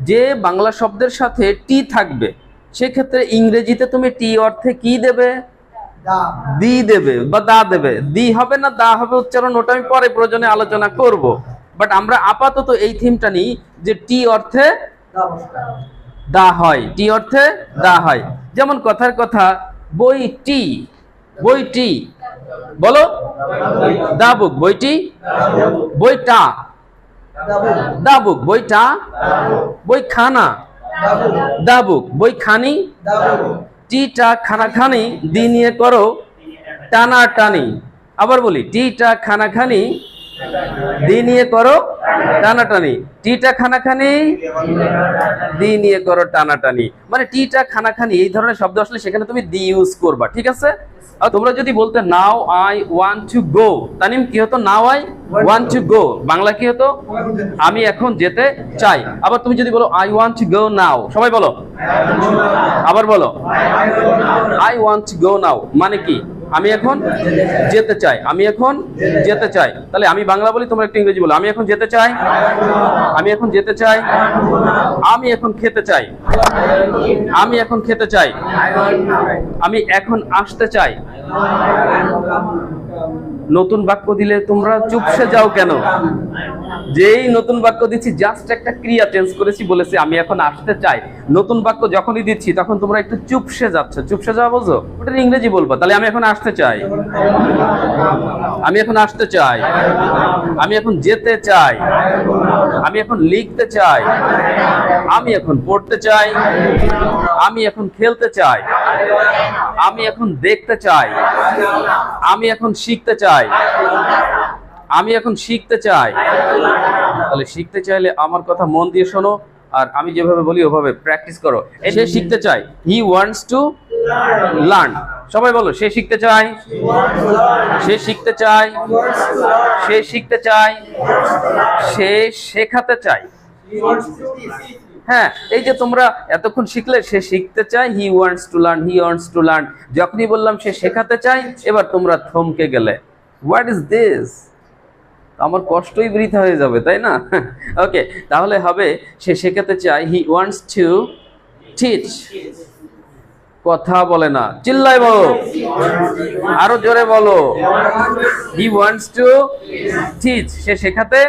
যে বাংলা শব্দের সাথে টি থাকবে সেক্ষেত্রে ইংরেজিতে তুমি টি অর্থে কি দেবে? দি। দেবে বা দা দেবে। দি হবে না দা হবে উচ্চারণ ওটা আমি পরে প্রয়োজনে আলোচনা করব। বাট আমরা আপাতত এই থিমটা নিই যে টি অর্থে দা হয়। টি অর্থে দা হয়। যেমন কথার কথা বইটি বইটি বলো? দা বুক বইটি বইটা দা বুক বইটা? বইখানা? দা বুক বইখানি? টিটা খানা খানি দি নিয়ে করো। টানা টানি আবার বলি টিটা খানা খানি দি নিয়ে করো। টানা টানি টিটা খানা খানি দি নিয়ে করো টানা টানি মানে টিটা খানা খানি এই ধরনের শব্দ আসলে সেখানে তুমি দি ইউজ করবা ঠিক আছে? তোমরা যদি বলতে now, I want to go, Tanim, কি হতো? Now, I want to go. Bangla কি হতো? আমি এখন যেতে চাই। আবার তুমি যদি বলো, I want to go now, সবাই বলো। আবার বলো, I want to go now মানে কি? আমি এখন যেতে চাই, আমি এখন যেতে চাই। তাহলে আমি বাংলা বলি, তোমরা একটু ইংরেজি বলো। আমি এখন যেতে চাই, আমি এখন যেতে চাই, আমি এখন খেতে চাই, আমি এখন খেতে চাই, আমি এখন আসতে চাই। নতুন বাক্য দিলে তোমরা চুপসে যাও কেন? যেই নতুন বাক্য দিচ্ছি জাস্ট একটা ক্রিয়া চেঞ্জ করেছি বলেছি, আমি এখন আসতে চাই। নতুন বাক্য যখনই দিচ্ছি, তখন তোমরা একটু চুপসে যাচ্ছ। চুপসে যাওয়া বোঝো ওটা ইংরেজি বলব। তাহলে আমি এখন আসতে চাই। আমি এখন আসতে চাই। আমি এখন যেতে চাই। আমি এখন লিখতে চাই। আমি এখন পড়তে চাই। আমি এখন খেলতে চাই। আমি এখন দেখতে চাই। আমি এখন শিখতে চাই। আমি এখন শিখতে চাই। তাহলে শিখতে চাইলে আমার কথা মন দিয়ে শোনো, আর আমি যেভাবে বলি ওভাবে প্র্যাকটিস করো। সে শিখতে চাই হি ওয়ান্টস টু লার্ন সবাই বলো, সে শিখতে চায়। সে শিখতে চায়। সে শিখতে চায়। সে শেখাতে চায়। হ্যাঁ এই যে তোমরা এতক্ষণ শিখলে, সে শিখতে চায় he wants to learn he wants to learn যখনই বললাম, সে শেখাতে চায়, এবার তোমরা থমকে গেলে। হোয়াট ইজ দিস আমার কষ্টই বৃথা হয়ে যাবে, তাই না? ওকে তাহলে হবে, সে শেখাতে চায় হি ওয়ান্টস টু টিচ কথা বলে না, চিল্লাই বলো। আরও জোরে বলো। হি ওয়ান্টস টু টিচ সে শেখাতে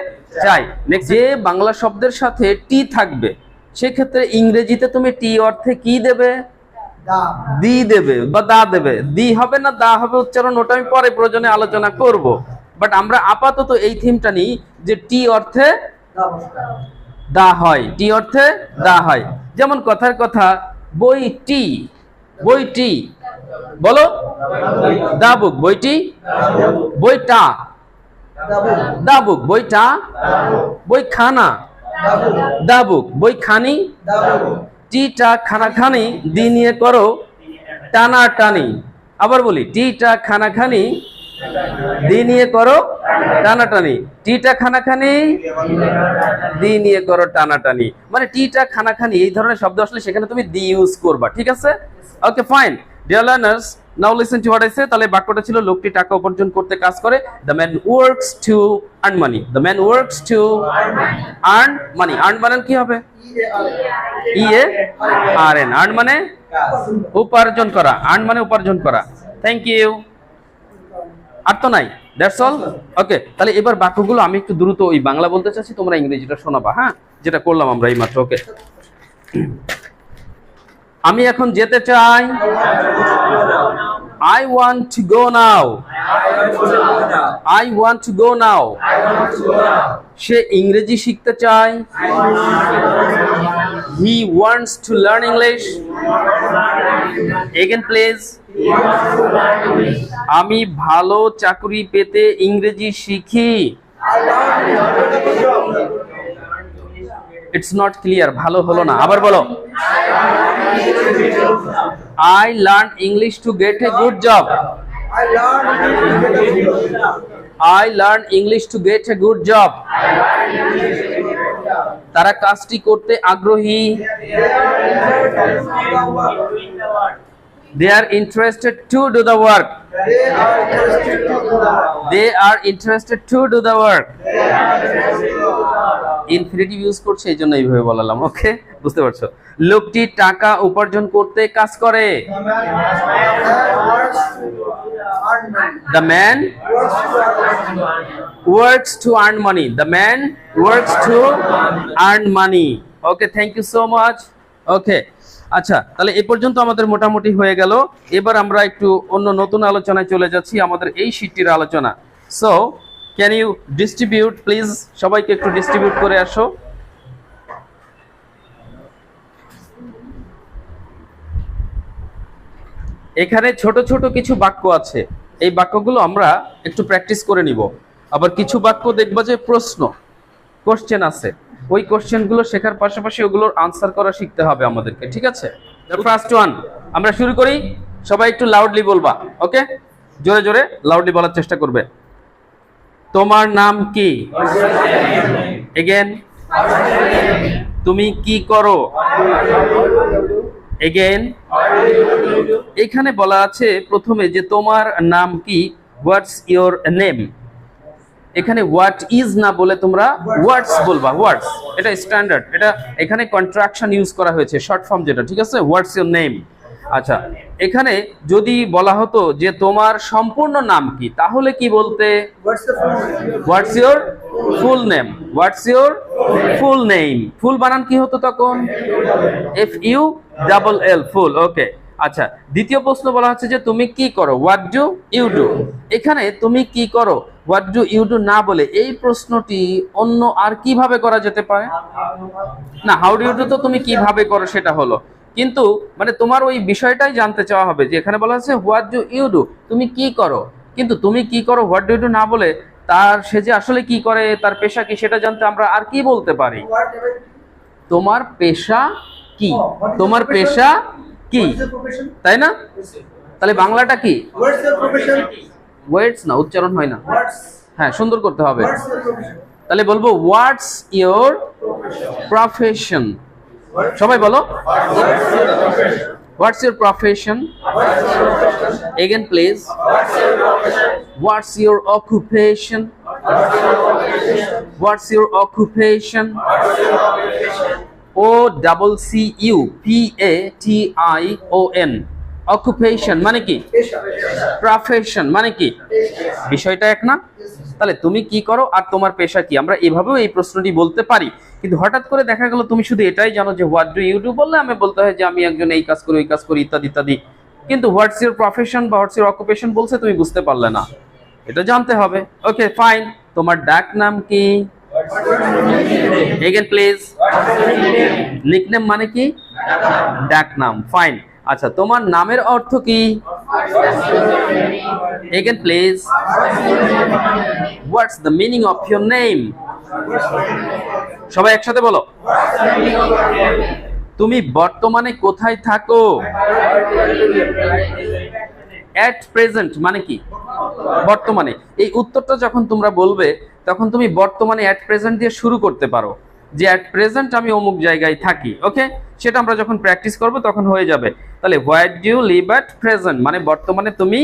চাই যে বাংলা শব্দের সাথে টি থাকবে সেক্ষেত্রে ইংরেজিতে তুমি টি অর্থে কি দেবে? দি। দেবে বা দা দেবে। দি হবে না দা হবে উচ্চারণ ওটা আমি পরে প্রয়োজনে আলোচনা করব। বাট আমরা আপাতত এই থিমটা নিই যে টি অর্থে দা হয়। টি অর্থে দা হয়। যেমন কথার কথা বই টি বই টি বলো? দা বুক বইটি বইটা দা বুক। বইটা বইখানা দা বুক বইখানি টিটা খানা খানি দি নিয়ে করো, টানা টানি। আবার বলি, টিটা খানা খানি দি নিয়ে করো, টানা টানি। টিটা খানা খানি দি নিয়ে করো, টানা টানি। মানে টিটা খানা খানি এই ধরনের শব্দ আসলে সেখানে তুমি দি ইউজ করবা, ঠিক আছে? Okay fine dear learners now listen to what I say তাহলে বাক্যটা ছিল, লোকটি টাকা উপার্জন করতে কাজ করে। The man works to earn money the man works to earn money earn মানে কি হবে? E A R N earn মানে উপার্জন করা। আর্ন মানে উপার্জন করা। থ্যাংক ইউ আর তো নাই। দ্যাটস অল ওকে তাহলে এবার বাক্যগুলো আমি একটু দ্রুত ওই বাংলা বলতে চাচ্ছি, তোমরা ইংরেজিটা শোনাবা হ্যাঁ? যেটা করলাম আমরা এই মাত্র। ওকে আমি এখন যেতে চাই। I want to go now I want to go now সে ইংরেজি শিখতে চায়। He wants to learn English again please আমি ভালো চাকরি পেতে ইংরেজি শিখি। ইটস নট ক্লিয়ার ভালো হলো না। আবার বলো। I learn English to get a good job I learn English to get a good job তারা কাজটি করতে আগ্রহী। They are interested to do the work they are interested to do the work infinitive use করছে এই জন্য এইভাবে বলালাম ওকে বুঝতে পারছ লোকটি টাকা উপার্জন করতে কাজ করে the man works to earn money The man works to earn money. Okay, thank you so much. Okay. আচ্ছা তাহলে এ পর্যন্ত আমাদের মোটামুটি হয়ে গেল এবার আমরা একটু অন্য নতুন আলোচনায় চলে যাচ্ছি আমাদের এই শীটটির আলোচনা so can you distribute please সবাইকে একটু ডিস্ট্রিবিউট করে আসো। এখানে ছোট ছোট কিছু বাক্য আছে। এই বাক্যগুলো আমরা একটু প্র্যাকটিস করে নিব। আবার কিছু বাক্য দেখবা যে প্রশ্ন কোশ্চেন আছে। ওই কোশ্চেনগুলো শেখার পাশাপাশি ওগুলোর আনসার করা শিখতে হবে আমাদেরকে, ঠিক আছে? ফার্স্ট ওয়ান আমরা শুরু করি। সবাই একটু লাউডলি বলবা ওকে জোরে জোরে লাউডলি বলার চেষ্টা করবে। তোমার নাম কি? এগেন তুমি কি করো? এগেন এখানে বলা আছে প্রথমে যে তোমার নাম কি? হোয়াটস ইওর নেম এখানে হোয়াট ইজ না বলে তোমরা ওয়ার্ডস বলবা ওয়ার্ডস এটা স্ট্যান্ডার্ড এটা এখানে কন্ট্রাকশন ইউজ করা হয়েছে শর্ট ফর্ম যেটা ঠিক আছে? হোয়াটস ইওর নেম আচ্ছা এখানে যদি বলা হতো যে তোমার সম্পূর্ণ নাম কি তাহলে কি বলতে? What's your full name what's your full name full বানান কি হতো তখন? F U double L full okay আচ্ছা দ্বিতীয় প্রশ্ন বলা হচ্ছে যে তুমি কি করো? হোয়াট ডু ইউ ডু এখানে তুমি কি করো? হোয়াট ডু ইউ ডু না বলে এই প্রশ্নটি অন্য আর কীভাবে করা যেতে পারে? না হাউ ডু ইউ ডু তো তুমি কীভাবে করো সেটা হলো। কিন্তু মানে তোমার ওই বিষয়টাই জানতে চাওয়া হবে যে এখানে বলা হচ্ছে হোয়াট ডু ইউ ডু তুমি কি করো? কিন্তু তুমি কি করো হোয়াট ডু ইউ ডু না বলে তার সে যে আসলে কি করে তার পেশা কি সেটা জানতে আমরা আর কি বলতে পারি? তোমার পেশা কি? তোমার পেশা কি? তাই না? তাহলে বাংলাটা কি? ওয়েটস না উচ্চারণ হয় না। হ্যাঁ সুন্দর করতে হবে। তাহলে বলব হোয়াটস ইওর প্রফেশন সবাই বলো। What's your profession again please what's your occupation what's your occupation O double C U P A T I O N occupation মানে কি? প্রফেশন মানে কি? বিষয়টা এক না? তাহলে তুমি কি করো আর তোমার পেশা কি? আমরা এভাবেও এই প্রশ্নটি বলতে পারি। কিন্তু হঠাৎ করে দেখা গেল, তুমি শুধু এটাই জানো যে হোয়াট ডু ইউটিউব বললে আমি বলতে হয় যে, আমি একজন এই কাজ করি, ওই কাজ করি, ইত্যাদি ইত্যাদি। কিন্তু হোয়াটস ইউর প্রফেশন বা হোয়াটস ইউর অকুপেশন বলছে, তুমি বুঝতে পারলে না। এটা জানতে হবে। Okay, fine. তোমার ডাক নাম কি? প্লিজ নিকনেম মানে কি? ডাক নাম। ফাইন আচ্ছা তোমার নামের অর্থ কি? Again please what's the meaning of your name সবাই একসাথে বলো। তুমি বর্তমানে কোথায় থাকো? অ্যাট প্রেজেন্ট মানে কি? বর্তমানে। এই উত্তরটা যখন তোমরা বলবে, তখন তুমি বর্তমানে অ্যাট প্রেজেন্ট দিয়ে শুরু করতে পারো। যে অ্যাট প্রেজেন্ট আমি অমুক জায়গায় থাকি ওকে সেটা আমরা যখন প্র্যাকটিস করব তখন হয়ে যাবে। তাহলে what do you live at present মানে বর্তমানে তুমি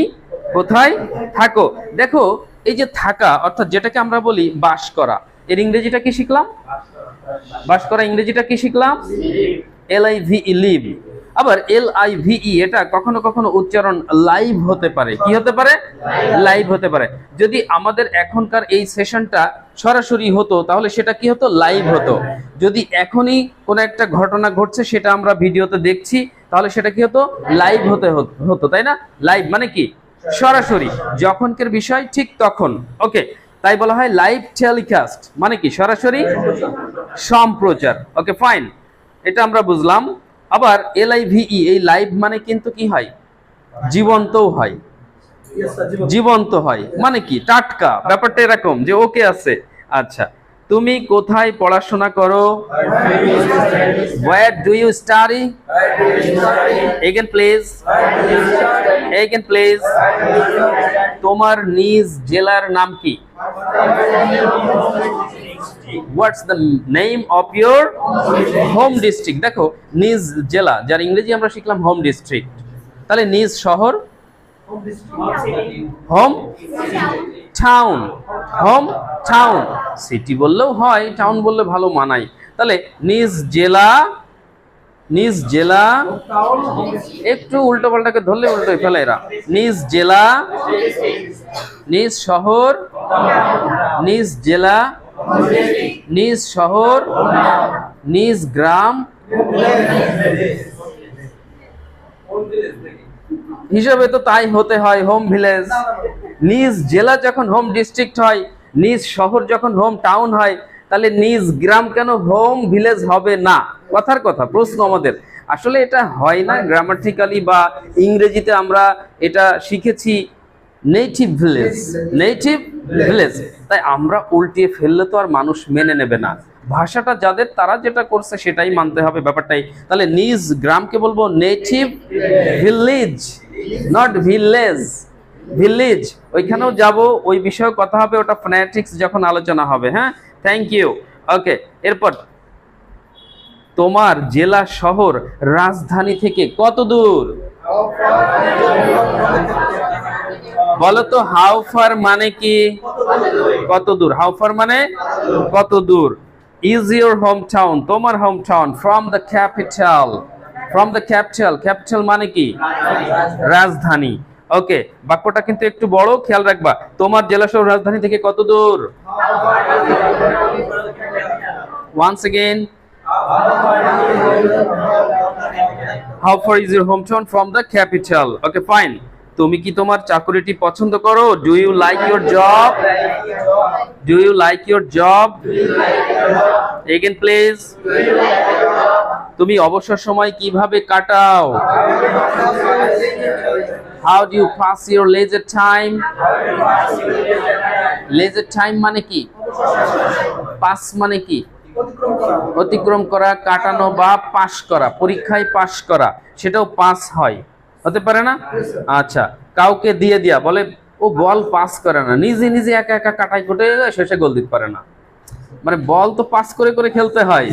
কোথায় থাকো? দেখো এই যে থাকা অর্থাৎ যেটাকে আমরা বলি বাস করা এর ইংরেজিটা কি শিখলাম? বাস করা। ইংরেজিটা কি শিখলাম? এল আই ভি লিভ আবার এল আই ভি ই এটা কখনো কখনো উচ্চারণ লাইভ হতে পারে। কি হতে পারে? লাইভ হতে পারে। যদি আমাদের এখনকার এই সেশনটা সরাসরি হতো, তাহলে সেটা কি হতো? লাইভ হতো। যদি এখনই কোনো একটা ঘটনা ঘটছে, সেটা আমরা ভিডিওতে দেখছি, তাহলে সেটা কি হতো? লাইভ হত- হতো তাই না? লাইভ মানে কি? সরাসরি। যখনকার বিষয়, ঠিক তখন। ওকে তাই বলা হয় লাইভ টেলিকাস্ট মানে কি? সরাসরি সম্প্রচার। ওকে ফাইন এটা আমরা বুঝলাম। আবার এল আই ভিই এই লাইভ মানে কিন্তু কি হয়? জীবন্তও হয়। জীবন্ত হয়। মানে কি? টাটকা। ব্যাপারটা এরকম যে ওকে আছে। আচ্ছা তুমি কোথায় পড়াশোনা করো? Do you study again please again please তোমার নিজ জেলার নাম কি? What's the name of your home district দেখো, নিজ জেলা, যার ইংরেজি আমরা শিখলাম হোম ডিস্ট্রিক্ট তাহলে নিজ শহর? Home town home town city বললেও হয় টাউন বললে ভালো মানায়। তাহলে নিজ জেলা নিজ জেলা, একটু উল্টো পাল্টাকে ধরলে উল্টো ফেলে এরা। নিজ জেলা, নিজ শহর, নিজ জেলা নিজ শহর, নিজ গ্রাম। হিসাবে তো তাই হতে হয় হোম ভিলেজ নিজ জেলা যখন হোম ডিস্ট্রিক্ট হয়, নিজ শহর যখন হোম টাউন হয়, তাহলে নিজ গ্রাম কেন হোম ভিলেজ হবে না? কথার কথা, প্রশ্ন আমাদের। আসলে এটা হয় না গ্রামাটিক্যালি বা ইংরেজিতে আমরা এটা শিখেছি নেটিভ ভিলেজ নেটিভ ভিলেজ। তাই আমরা উল্টিয়ে ফেললে তো আর মানুষ মেনে নেবে না। ভাষাটা যাদের, তারা যেটা করছে সেটাই মানতে হবে ব্যাপারটাই তাহলে নিজ গ্রামকে বলব native village not village village ওইখানেও যাব, ওই বিষয়ে কথা হবে, ওটা ফোনেটিক্স যখন আলোচনা হবে হ্যাঁ? থ্যাংক ইউ ওকে এরপর তোমার জেলা শহর রাজধানী থেকে কত দূর? বলো তো হাউ ফার মানে কি? কত দূর? হাউ ফার মানে কত দূর? ইজ ইউর হোম টাউন তোমার home town from the capital from the capital capital মানে কি? রাজধানী। ওকে বাক্যটা কিন্তু একটু বড়, খেয়াল রাখবা। তোমার জেলা শহর রাজধানী থেকে কত দূর? Once again how far is your home town from the capital okay fine তুমি কি তোমার চাকরিটি পছন্দ করো? Do you like your job do you like your job again please তুমি অবসর সময় কীভাবে কাটাও? How do you pass your leisure time leisure time মানে কি? পাস মানে কি? অতিক্রম করা, কাটানো বা পাস করা, পরীক্ষায় পাস করা, সেটাও পাস হয়। হতে পারে না? আচ্ছা কাউকে দিয়ে দিয়া বলে ও বল পাস করে না। নিজে নিজে একা একা কাটাই কোটে শেষে গোল দিতে পারে না। মানে বল তো পাস করে করে খেলতে হয়।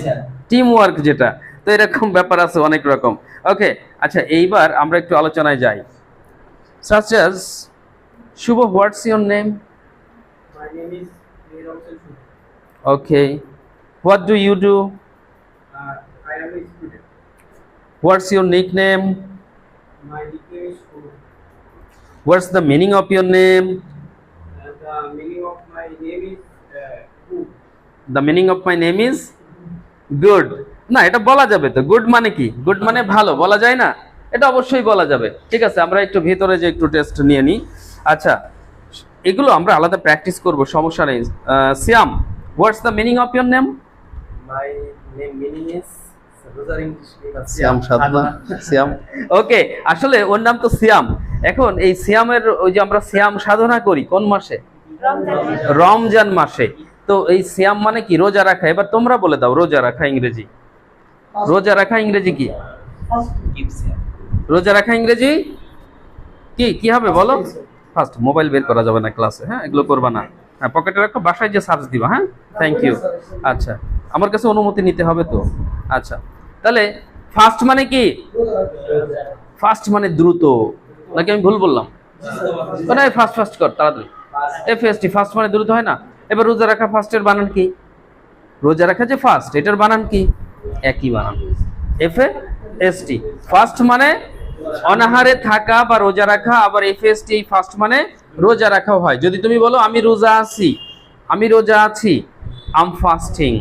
টিম ওয়ার্ক যেটা। তো এরকম ব্যাপার আছে অনেক রকম। ওকে আচ্ছা এইবার আমরা একটু আলোচনায় যাই। Such Shuvo what's your name okay what do you do what's your nick name My is. What's the meaning of your name Uh, the meaning of my name is uh, Gu. The meaning of my name is good না এটা বলা যাবে তো। Good মানে কি? Good মানে ভালো বলা যায় না? এটা অবশ্যই বলা যাবে। ঠিক আছে আমরা একটু ভেতরে যে একটু টেস্ট নিয়ে নিই। আচ্ছা এগুলো আমরা আলাদা প্র্যাকটিস করব সমস্যা নেই। Siam what's the meaning of your name My name meaning is Siam Sadhana Siam okay আসলে ওর নাম তো সিয়াম এখন এই সিয়ামের ওই যে আমরা সিয়াম সাধনা করি কোন মাসে? রমজান মাসে। তো এই সিয়াম মানে কি? রোজা রাখা। এবার তোমরা বলে দাও রোজা রাখা ইংরেজি। রোজা রাখা ইংরেজি কি? রোজা রাখা ইংরেজি? কি? কি হবে বলো? ফার্স্ট মোবাইল বের করা যাবে না ক্লাসে হ্যাঁ? এগুলো করবা না। হ্যাঁ পকেটে রাখো বাসায় যে সার্চ দিবা হ্যাঁ? থ্যাংক ইউ আচ্ছা। আমার কাছে অনুমতি নিতে হবে তো? আচ্ছা। তাহলে ফার্স্ট মানে কি? ফার্স্ট মানে দ্রুত। নাকি আমি ভুল বললাম? মানে ফার্স্ট ফার্স্ট কর, তাড়াতাড়ি। এফ এস টি ফার্স্ট মানে দ্রুত হয় না? এবার রোজা রাখা ফার্স্টের বানান কি? রোজা রাখা যে ফার্স্ট এটার বানান কি? একই বানান। এফ এস টি ফার্স্ট মানে অনাহারে থাকা বা রোজা রাখা, আবার এফ এস টি ফার্স্ট মানে রোজা রাখাও হয়। যদি তুমি বলো, আমি রোজা আছি, আমি রোজা আছি আম ফাস্টিং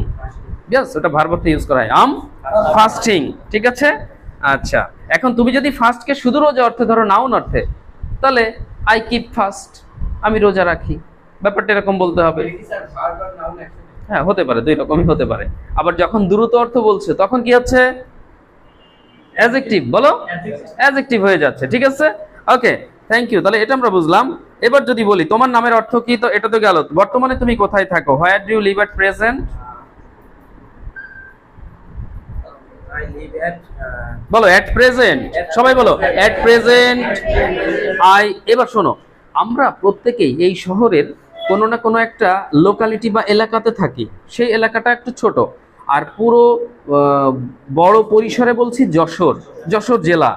ইয়াস ওটা ভার্বতে ইউজ করা হয়। আম ফাস্টিং ঠিক আছে? আচ্ছা এখন তুমি যদি ফাস্টকে শুধু রোজা অর্থে ধরো নাউন অর্থে, তাহলে আই কিপ ফাস্ট আমি রোজা রাখি। ব্যাপারটা এরকম বলতে হবে. হ্যাঁ হতে পারে, দুই রকমই হতে পারে। আবার যখন দ্রুত অর্থ বলছে, তখন কি হচ্ছে? অ্যাজেক্টিভ বলো? অ্যাজেক্টিভ হয়ে যাচ্ছে, ঠিক আছে? ওকে থ্যাংক ইউ তাহলে এটা আমরা বুঝলাম। এবার যদি বলি, তোমার নামের অর্থ কি? তো এটা তো গেল। বর্তমানে তুমি কোথায় থাকো? Where do live at present I live at uh, বলো এট প্রেজেন্ট সবাই বলো এট প্রেজেন্ট আই এবার শোনো আমরা প্রত্যেকেই এই শহরের কোনো না কোনো একটা লোকালিটি বা এলাকাতে থাকি। সেই এলাকাটা একটু ছোট। আর পুরো বড় পরিসরে বলছি যশোর যশোর জেলা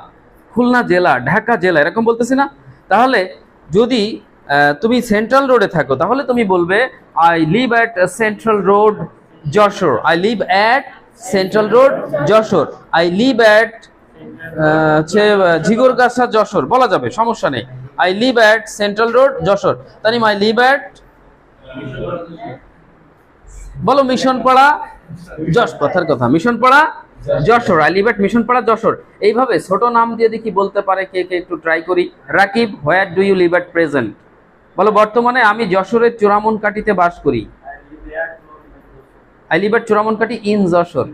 খুলনা জেলা ঢাকা জেলা এরকম বলতেছি না? তাহলে যদি তুমি সেন্ট্রাল রোডে থাকো তাহলে তুমি বলবে I live at central road Jessore. I live at central road Jessore. I live at হচ্ছে ঝিগরগাছা, যশোর। বলা যাবে, সমস্যা নেই। I live at central road Jessore. Tanim I live at বলো মিশন পাড়া যশ, কথার কথা। Mission Para Jessore. I live at mission Para Jessore. এইভাবে ছোট নাম দিয়ে দেখি বলতে পারে কে কে, একটু ট্রাই করি। Rakib where do you live at present বলো, বর্তমানে আমি যশোরের চূড়ামন কাটিতে বাস করি। I live at Kati in Jessore.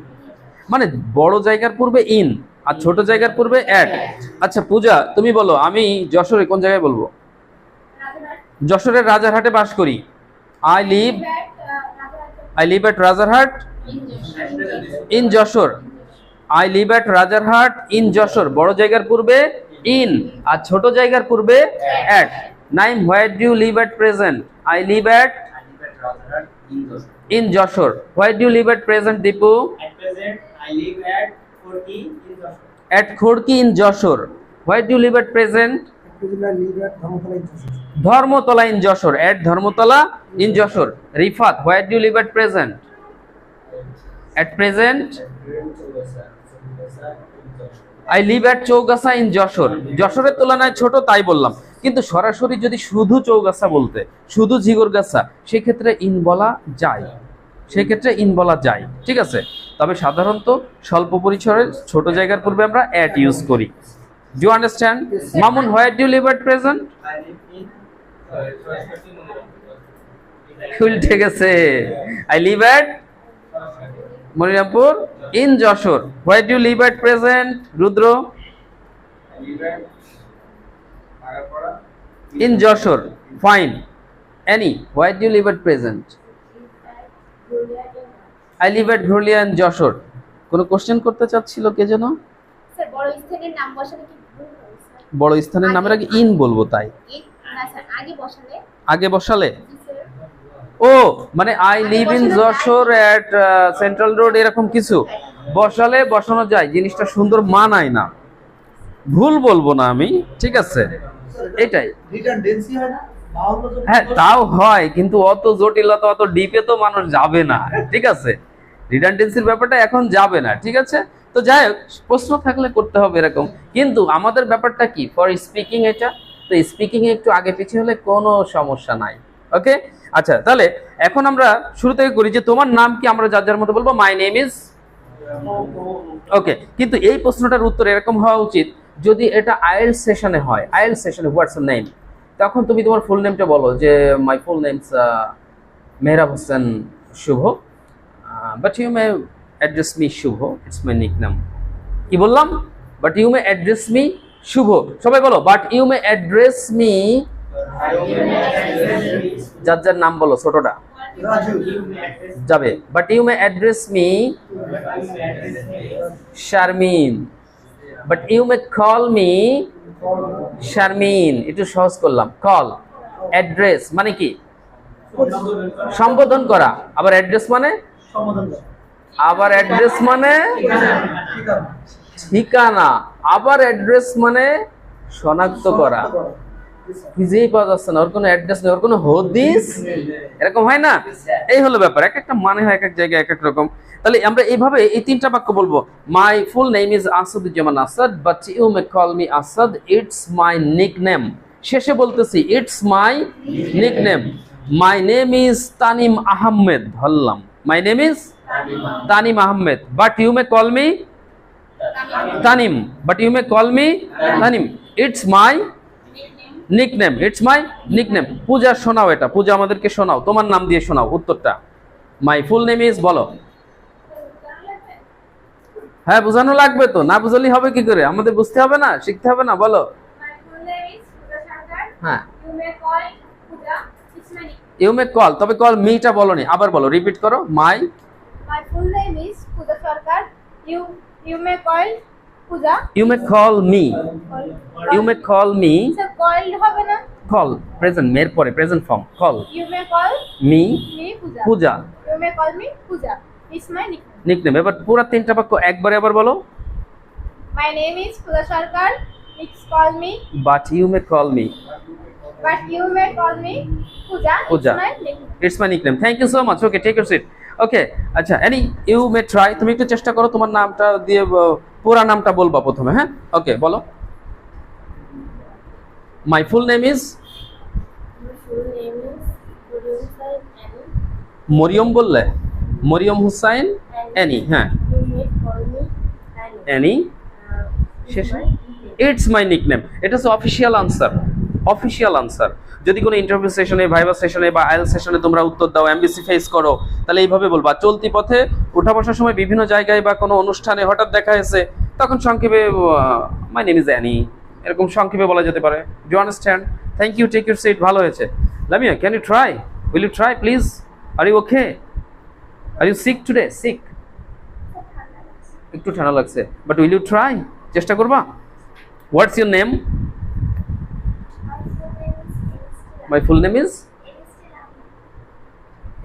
মানে বড় জায়গার পূর্বে ইন, আর ছোট জায়গার পূর্বে অ্যাট। আচ্ছা পূজা, তুমি বলো, আমি যশোরে কোন জায়গায় বলব? যশোরের রাজারহাটে বাস করি। I live I live at Rajarhat. In Jessore. I live at Rajarhat, in Jessore. বড় জায়গার পূর্বে ইন, আর ছোট জায়গার পূর্বে at. Naim, where do live at present? I live at in Jessore where do you live at present Dipu At present, I live at 40 in Joshua. At Khorki in Jessore where do you live at present Dharmatala in Jessore at Dharmatala in Jessore Rifat where do you live at present at present I live at Chougachha in Jessore যশোরের তুলনায় ছোট তাই বললাম। কিন্তু সরাসরি যদি শুধু চৌগাছা বলতে, শুধু ঝিগরগাছা, সেক্ষেত্রে ইন বলা যায়। সেক্ষেত্রে ইন বলা যায়। ঠিক আছে? তবে সাধারণত স্বল্প পরিসরের ছোট জায়গার পূর্বে আমরা অ্যাট ইউজ করি। Do understand Mamun where do live at present in গেছে। I live at Monirampur in Jessore. Where do live at present Rudro I live at Agapara. In Jessore fine Annie where do live at present I live at Bhrulia in Jessore কোনো question করতে চাচ্ছিল কে যেন? Sir বড় স্থানের নাম বসালে কি ভুল হবে স্যার বড় স্থানের নামের আগে ইন বলব তাই। আগে বসালে। আগে বসালে? জি ও মানে I live in Jessore at central road এরকম কিছু। বসালে বসানো যায় জিনিসটা সুন্দর মানায় না। ভুল বলব না আমি ঠিক আছে? এটাই। হয় তাও হয় কিন্তু অত জটিলতা অত ডিপে তো মানুষ যাবে না ঠিক আছে? রিডান্ডেন্সির ব্যাপারটা এখন যাবে না ঠিক আছে? তো যাই হোক প্রশ্ন থাকলে করতে হবে এরকম। কিন্তু আমাদের ব্যাপারটা কি? ফর স্পিকিং এটা তো স্পিকিং এ একটু আগে পিছিয়ে হলে কোনো সমস্যা নাই ওকে আচ্ছা তাহলে এখন আমরা শুরু থেকে করি যে তোমার নাম কি আমরা যার যার মতো বলব? মাই নেম ইজ ওকে কিন্তু এই প্রশ্নটার উত্তর এরকম হওয়া উচিত যদি এটা আইএল সেশনে হয়, আইএল সেশনে হোয়াটস নেম তখন তুমি তোমার ফুল নেমটা বলো যে my full names Mehrab Hossain Shuvo but you may address me Shuvo it's my nick নাম কি বললাম? But you may address me Shuvo. সবাই বলো but you may address me যার যার নাম বলো, ছোটটা। যাবে। But you may address me Sharmin but you may call me Sharmin একটু সহজ করলাম। কল অ্যাড্রেস মানে কি? সম্বোধন করা। আবার অ্যাড্রেস মানে? আবার অ্যাড্রেস মানে? ঠিকানা। আবার অ্যাড্রেস মানে শনাক্ত করা। খুঁজেই পাওয়া যাচ্ছে না। ওর কোনো অ্যাড্রেস নেই। ওর কোনো হদিস? এরকম হয় না? এই হলো ব্যাপার। এক একটা মানে হয়, এক এক জায়গায় এক এক রকম। তাহলে আমরা এইভাবে এই তিনটা বাক্য বলব। My full name is Asaduzzaman Asad but you may call me Asad it's my nick name শেষে বলতেছি it's my nick name my name is Tanim Ahmed ধরলাম my name is Tanim Ahmed but you may call me Tanim but you may call me Tanim it's my nickname it's my nickname Pooja শোনাও এটা। পূজা আমাদেরকে শোনাও। তোমার নাম দিয়ে শোনাও উত্তরটা। মাই ফুল নেম ইজ বলো। হ্যাঁ বোঝানো লাগবে তো। না বুঝলি হবে কি করে? আমাদের বুঝতে হবে না? শিখতে হবে না? বলো। হ্যাঁ। কল তবে কল মিটা বলনি আবার বলো রিপিট করো। মাই পূজা নিকনেম এবার পুরো তিনটা বাক্য একবারে আবার বলো My name is Pooja Shankar. It's call me. But you may call me call me Pooja. Pooja. It's my nickname. It's my nickname thank you so much okay take your seat okay আচ্ছা any you may try তুমি একটু চেষ্টা করো তোমার নামটা দিয়ে পুরা নামটা বলবা প্রথমে হ্যাঁ ওকে বলো my full name is. Maryam বললে মরিয়ম হুসাইন অ্যানি হ্যাঁ. অ্যানি শেষ ইটস মাই নিকনেম এটা হচ্ছে অফিসিয়াল আনসার অফিসিয়াল আনসার যদি কোনো ইন্টারভিউ সেশনে ভাইবা সেশনে বা আইএল সেশনে তোমরা উত্তর দাও এমবিসি ফেস করো, তাহলে এইভাবে বলবা, চলতি পথে উঠা বসার সময় বিভিন্ন জায়গায় বা কোনো অনুষ্ঠানে হঠাৎ দেখা হয়েছে, তখন সংক্ষেপে মাই নেম ইজ অ্যানি এরকম সংক্ষেপে বলা যেতে পারে। Do understand thank you take your seat ভালো হয়েছে। Lamia can you try will you try please are you okay are you sick today sick একটু ঠান্ডা লাগছে। বাট উইল ইউ ট্রাই চেষ্টা করবা? What's your name my full name is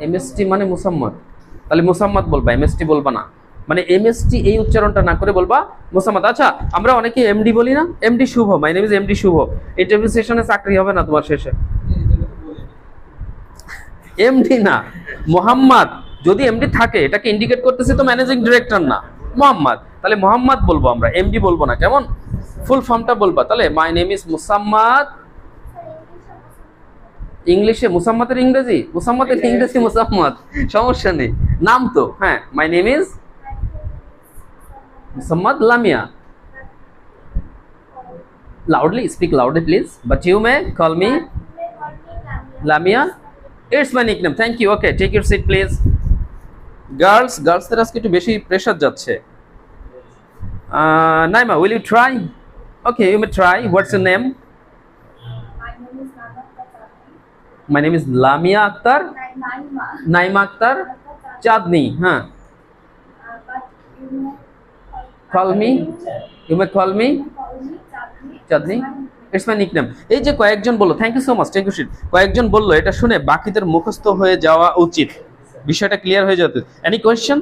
MST মানে মুসাম্মদ। তাহলে মুসাম্মদ বলবা এমএসটি বলবা না। মানে এমএসটি এই উচ্চারণটা না করে বলবা মুসাম্মদ। আচ্ছা আমরা অনেকে এমডি বলি না? MD Shuvo. My name is MD Shuvo. Interview সেশনে চাকরি হবে না তোমার শেষে? এমডি না, মোহাম্মদ। যদি এমডি থাকে এটাকে ইন্ডিকেট করতেছে তো ম্যানেজিং ডিরেক্টর না মোহাম্মদ তাহলে মোহাম্মদ বলব আমরা এমডি বলব না কেমন? ফুল ফর্মটা বলবা। তাহলে মাই নেম ইজ মুসাম্মদ ইংলিশে মুসাম্মদের ইংরেজি? মুসাম্মদের ইংরেজি মুসাম্মদ সমস্যা নেই। নাম তো হ্যাঁ my name is Musammat Lamia loudly speak loudly please but you may call me You may call me Lamia. Lamia it's my nickname thank you okay take your seat please girls গার্লসদের আজকে একটু বেশি প্রেশার যাচ্ছে। Naima will you try okay you may try what's your name. My name is Lamia Akter Naima Akter Chandni হ্যাঁ me? You may call me call me. Chandni. Chandni. It's my nickname এই যে কয়েকজন বলল thank you so much thank you কয়েকজন বলল, এটা শুনে বাকিদের মুখস্থ হয়ে যাওয়া উচিত। বিষয়টা ক্লিয়ার হয়ে যেত এনি কোয়েশ্চেন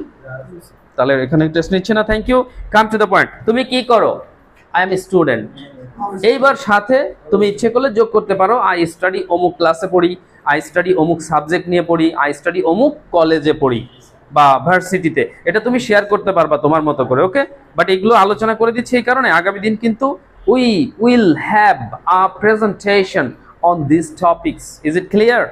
তাহলে এখানে টেস্ট নিচ্ছে না thank you come to the point তুমি কি করো? আই এম স্টুডেন্ট এইবার সাথে তুমি ইচ্ছে করলে যোগ করতে পারো। আই স্টাডি অমুক ক্লাসে পড়ি আই স্টাডি অমুক সাবজেক্ট নিয়ে পড়ি আই স্টাডি অমুক কলেজে পড়ি বা ভার্সিটিতে এটা তুমি শেয়ার করতে পারবা তোমার মতো করে ওকে বাট এগুলো আলোচনা করে দিচ্ছি এই কারণে। আগামী দিন কিন্তু we will have a presentation on this topics is it clear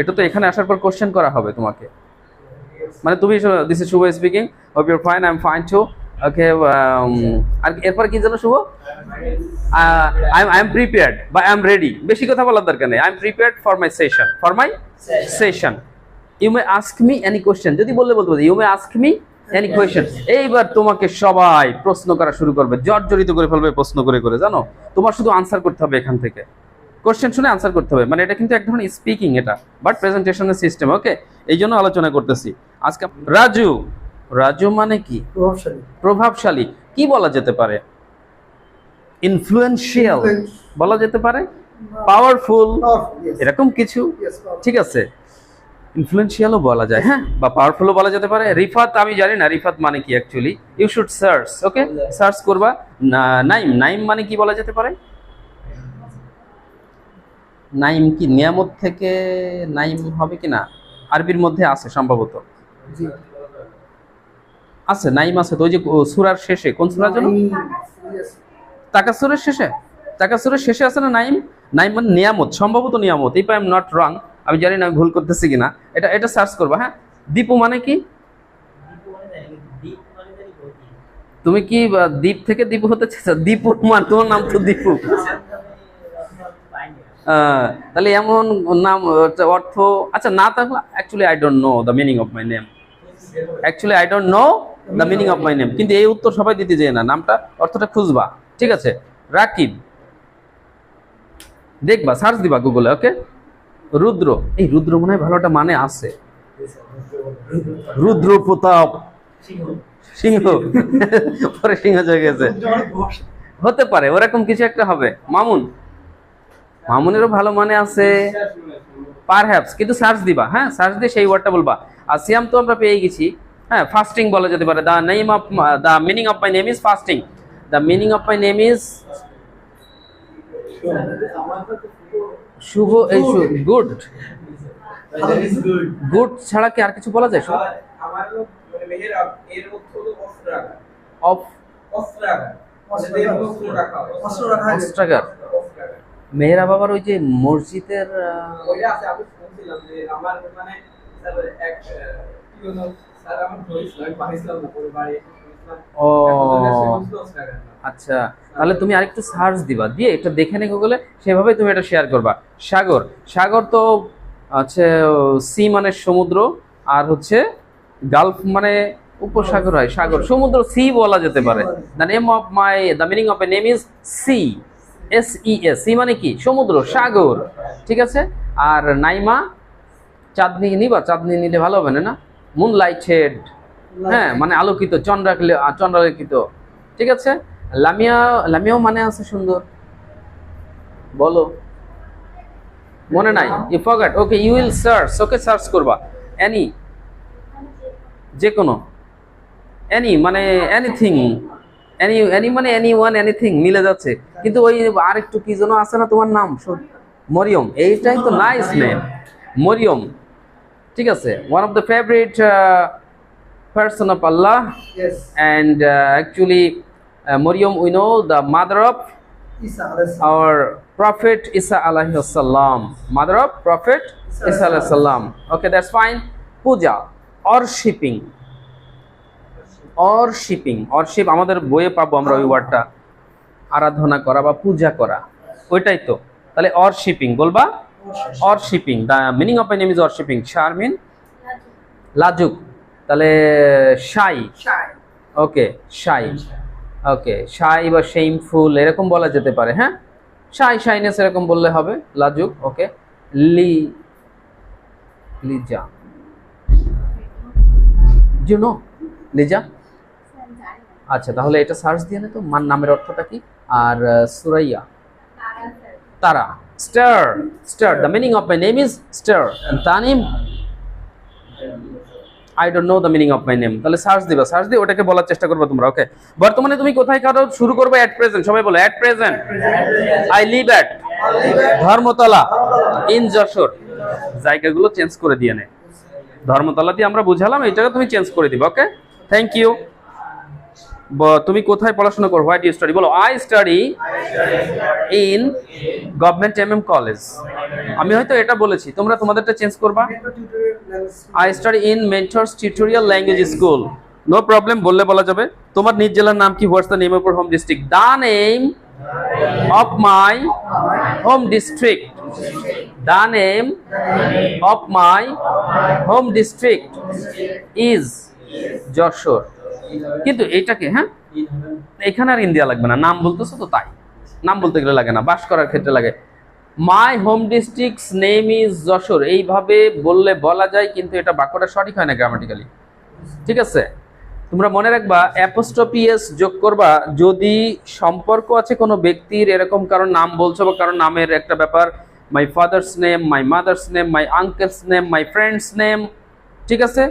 এটা তো এখানে আসার পর কোশ্চেন করা হবে তোমাকে। মানে তুমি this is Shuvo speaking hope you're fine I am fine too okay আর এরপর কি জানো Shuvo? I I am prepared বা আই এম রেডি বেশি কথা বলার দরকার নেই। I am prepared for my session for my session you may ask me any question যদি বললে বলতে পারি। You may ask me any question এইবার তোমাকে সবাই প্রশ্ন করা শুরু করবে, জর্জরিত করে ফেলবে প্রশ্ন করে করে, জানো? তোমার শুধু আনসার করতে হবে এখান থেকে। কোশ্চেন শুনে আনসার করতে হবে। মানে এটা কিন্তু এক ধরনের স্পিকিং এটা বাট প্রেজেন্টেশনের সিস্টেম ওকে এই জন্য আলোচনা করতেছি। আজকে রাজু রাজু মানে কি? প্রভাবশালী। প্রভাবশালী। কি বলা যেতে পারে? ইনফ্লুয়েন্সিয়াল বলা যেতে পারে? পাওয়ারফুল এরকম কিছু? ঠিক আছে। ইনফ্লুয়েন্সিয়ালও বলা যায়। হ্যাঁ। বা পাওয়ারফুলও বলা যেতে পারে। রিফাত আমি জানি না রিফাত মানে কি actually you should search okay search করবা। নাইম নাইম মানে কি বলা যেতে পারে? নাইম কি নিয়ামত থেকে নাইম হবে কি না আরবির মধ্যে আছে সম্ভবত। আছে নাইম আছে। তো ওই যে সুরার শেষে কোন সুরার জন্য. তাকাসুরের শেষে। তাকাসুরের শেষে আছে না নাইম? নাইম মানে নিয়ামত সম্ভবত Niamat. If I am not wrong আমি জানি না আমি ভুল করতেছি কিনা। এটা এটা সার্চ করবা হ্যাঁ? দীপু মানে কি? তুমি কি দ্বীপ থেকে দীপু হতে চাইছো? দীপু মান তোমার নাম তো দীপু তাহলে এমন নাম অর্থ আচ্ছা না থাকলে actually I don't know the meaning of my name actually I don't know the meaning of my name কিন্তু এই উত্তর সবাই দিতে যায় না নামটা অর্থটা খুঁজবা ঠিক আছে? রাকিব দেখবা সার্চ দিবা গুগলে ওকে রুদ্র এই রুদ্র মনে হয় ভালোটা মানে আছে। রুদ্র প্রতাপ। সিংহ। পরে সিংহ জয় গেছে। হতে পারে ওরকম কিছু একটা হবে। মামুন মামুনেরও ভালো মানে আছে। পারহ্যাপস কিন্তু সার্চ দিবা হ্যাঁ সার্চ দিয়ে সেই ওয়ার্ডটা বলবা। আর সিয়াম তো আমরা পেয়ে গেছি হ্যাঁ ফাস্টিং বলা যেতে পারে। The name of the meaning of my name is fasting the meaning of my name is Shuvo এই good Halal is good. Good ছাড়া কি আর কিছু বলা যায় মানে অফ অস্ত্রাগার। মেহেরা বাবার ওই যে মসজিদের মানে ও। আচ্ছা তাহলে তুমি আরেকটু সার্চ দিবা দিয়ে এটা দেখে নে গুগলে সেভাবে তুমি এটা শেয়ার করবা। সাগর সাগর তো আছে সি মানে সমুদ্র আর হচ্ছে গালফ মানে উপসাগর হয় সাগর। সমুদ্র সি বলা যেতে পারে। The name of my the meaning of a name is sea S E S C মানে কি? সমুদ্র সাগর ঠিক আছে? আর নাইমা চাঁদনি নিবা চাঁদনি নিলে ভালো হবে না না? মুন লাইটেড হ্যাঁ মানে আলোকিত চন্দ্রাকলে চন্দ্রালোকিত ঠিক আছে? লামিয়া লামিয়াও মানে আছে সুন্দর। বলো। মনে নাই? You forget okay you will search okay search করবা। এনি যে কোনো এনি মানে এনিথিং এনি এনি মানে এনি এনিথিং মিলে যাচ্ছে। কিন্তু ওই আরেকটু কি যেন আছে না তোমার নাম? মরিয়ম। এইটাই তো নাইস মরিয়ম। ঠিক আছে? One of the favourite person of and actually Maryam we the mother of prophet Isa আলহাম prophet Isa okay that's fine Pooja worshipping worshiping worshiping worship আমাদের বইয়ে পাবো আমরা ওই ওয়ার্ডটা আরাধনা করা বা পূজা করা ওইটাই তো। তাহলে worshiping বলবা? worshiping the meaning of my name is worshiping Sharmin লাজুক। তাহলে শাই. ওকে শাই। ওকে শাই বা শেমফুল এরকম বলা যেতে পারে হ্যাঁ? শাই শাইনেস এরকম বললে হবে লাজুক ওকে লি লিজা। You know Liza? আচ্ছা তাহলে এটা সার্চ দিয়ে তো, মান নামের অর্থটা কি? আর সুরাইয়া। তারা। Star star the meaning of my name is star Tanim I don't know the meaning of my name তাহলে সার্চ দিবা সার্চ দিয়ে ওটাকে বলার চেষ্টা করবে তোমরা ওকে বর্তমানে তুমি কোথায় কারও শুরু করবে অ্যাট প্রেজেন্ট সবাই বলো at present I live at Dharmatala in Jessore. জায়গাগুলো চেঞ্জ করে দিয়ে নে। ধর্মতলা দিয়ে আমরা বুঝালাম এই জায়গা তুমি চেঞ্জ করে দিবে ওকে থ্যাংক ইউ তুমি কোথায় পড়াশোনা করো? হোয়াট ইউ স্টাডি বলো I study in government M M college আমি হয়তো এটা বলেছি, তোমরা তোমাদেরটা চেঞ্জ করবা. I study in mentors tutorial language school no problem বললে বলা যাবে। তোমার নিজ জেলার নাম কি? What's the name of home district the name of my home district the name of my home district is Jessore কিন্তু এটাকে হ্যাঁ? এখানে আর ইন্ডিয়া লাগবে না। নাম বলতেছো তো তাই। নাম বলতে গেলে লাগে না, বাস করার ক্ষেত্রে লাগে। My home district's name is Jessore. এইভাবে বললে বলা যায়, কিন্তু এটা বাক্যটা সঠিক হয় না গ্রামাটিক্যালি ঠিক আছে? তোমরা মনে রাখবা অ্যাপোস্ট্রপিএস যোগ করবা, যদি সম্পর্ক আছে কোনো ব্যক্তির, এরকম কারণ নাম বলছো বা কারণ নামের একটা ব্যাপার my father's name my mother's name my uncle's name my friend's name ঠিক আছে?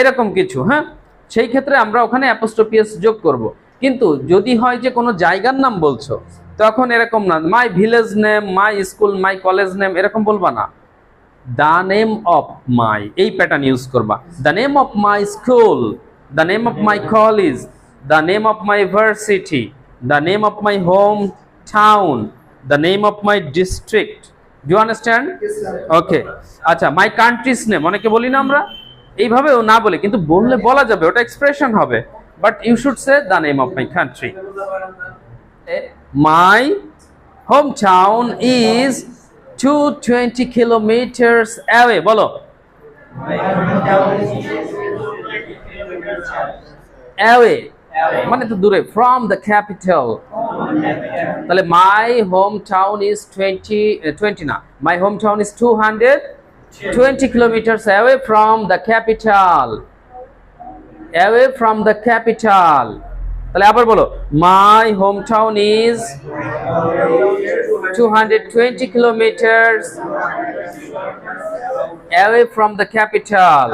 এরকম কিছু হ্যাঁ? সেই ক্ষেত্রে আমরা ওখানে অ্যাপোস্ট্রপিএস যোগ করব। কিন্তু যদি হয় যে কোনো জায়গার নাম বলছো তখন এরকম না my village name my school my college name এরকম বলবা না। দ্য নেম অফ মাই এই প্যাটার্ন ইউজ করবা। The name of my school the name of my college the name of my varsity the name of my home town the name of my district do understand okay আচ্ছা my country's name অনেকে বলি না আমরা? এইভাবেও না বলে কিন্তু বললে বলা যাবে ওটা এক্সপ্রেশন হবে but you should say the name of my country My hometown is 220 kilometers away. বলো away মানে তো দূরে from the capital তাহলে my hometown is 20 uh, 20 না my hometown is 220 kilometers away from the capital away from the capital তাহলে আবার বলো my hometown is 220 kilometers away from the capital